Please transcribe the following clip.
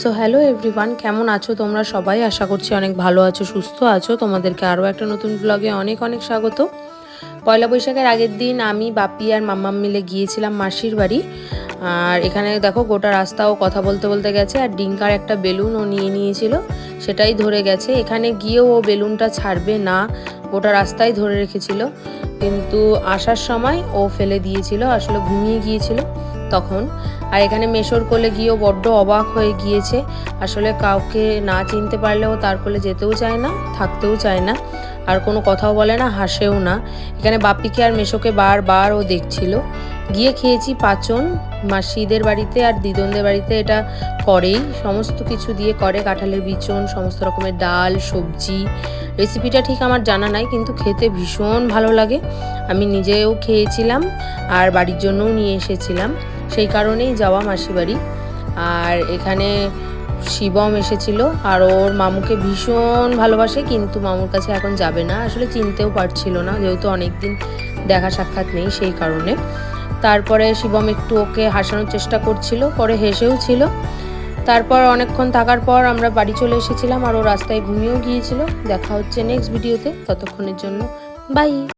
So hello everyone কেমন আছো তোমরা সবাই? আশা করছি অনেক ভালো আছো, সুস্থ আছো। তোমাদেরকে আরও একটা নতুন ব্লগে অনেক অনেক স্বাগত। পয়লা বৈশাখের আগের দিন আমি, বাপি আর মাম্মাম মিলে গিয়েছিলাম মাসির বাড়ি। আর এখানে দেখো, গোটা রাস্তাও কথা বলতে বলতে গেছে। আর ডিঙ্কার একটা বেলুন ও নিয়ে নিয়েছিল, সেটাই ধরে গেছে। এখানে গিয়েও ও বেলুনটা ছাড়বে না। গোটা রাস্তায় ধরে রেখেছিল। কিন্তু আসার সময় ও ফেলে দিয়েছিল, আসলে ঘুমিয়ে গিয়েছিল তখন। আর এখানে মেশোর কোলে গিয়েও বড্ড অবাক হয়ে গিয়েছে। আসলে কাউকে না চিনতে পারলেও তার কোলে যেতেও চায় না, থাকতেও চায় না। আর কোনো কথাও বলে না, হাসেও না। এখানে বাপিকে আর মেশোকে বারবার ও দেখছিল। গিয়ে খেয়েছি পাচন মাসিদের বাড়িতে আর দিদনদের বাড়িতে এটা করেই। সমস্ত কিছু দিয়ে করে, কাঁঠালের বিচন, সমস্ত রকমের ডাল, সবজি। রেসিপিটা ঠিক আমার জানা নাই, কিন্তু খেতে ভীষণ ভালো লাগে। আমি নিজেও খেয়েছিলাম আর বাড়ির জন্যও নিয়ে এসেছিলাম। সেই কারণেই যাওয়া মাসি বাড়ি আর এখানে শিবম এসেছিল আর ওর মামুকে ভীষণ ভালোবাসে, কিন্তু মামুর কাছে এখন যাবে না। আসলে চিনতেও পারছিল না, যেহেতু অনেকদিন দেখা সাক্ষাৎ নেই সেই কারণে। তারপরে শিবম একটু ওকে হাসানোর চেষ্টা করছিল, পরে হেসেও ছিল। তারপর অনেকক্ষণ থাকার পর আমরা বাড়ি চলে এসেছিলাম আর ও রাস্তায় ঘুমিয়েও গিয়েছিল। দেখা হচ্ছে নেক্সট ভিডিওতে ততক্ষণের জন্য বাই